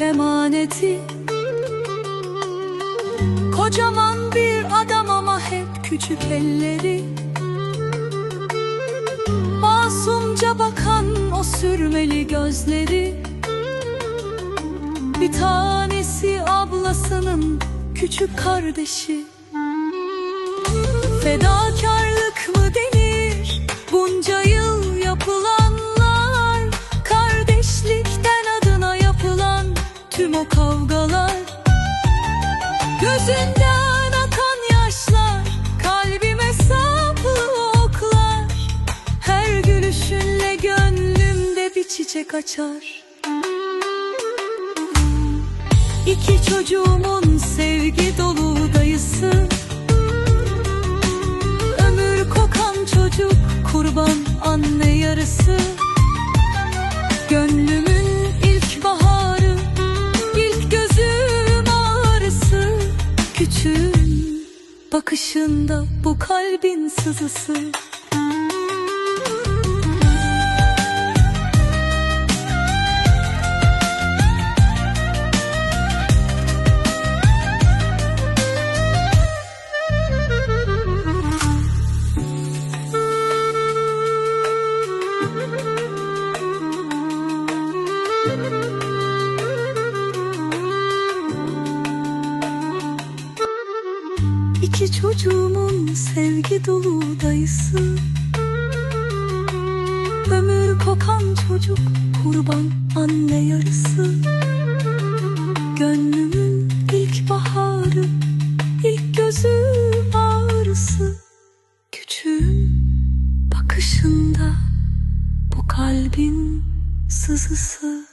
emaneti. Kocaman bir adam ama hep küçük elleri. Masumca bakan o sürmeli gözleri. Bir tanesi ablasının küçük kardeşi. Fedakar tüm o kavgalar. Gözünden akan yaşlar Kalbime saplı oklar. Her gülüşünle gönlümde bir çiçek açar. İki çocuğumun sevgi dolu dayısı. Ömür kokan çocuk kurban anne yarısı bakışında bu kalbin sızısı İki çocuğumun sevgi dolu dayısı. Ömür kokan çocuk kurban anne yarısı. Gönlümün ilk baharı ilk gözüm ağrısı. Küçüğüm bakışında bu kalbin sızısı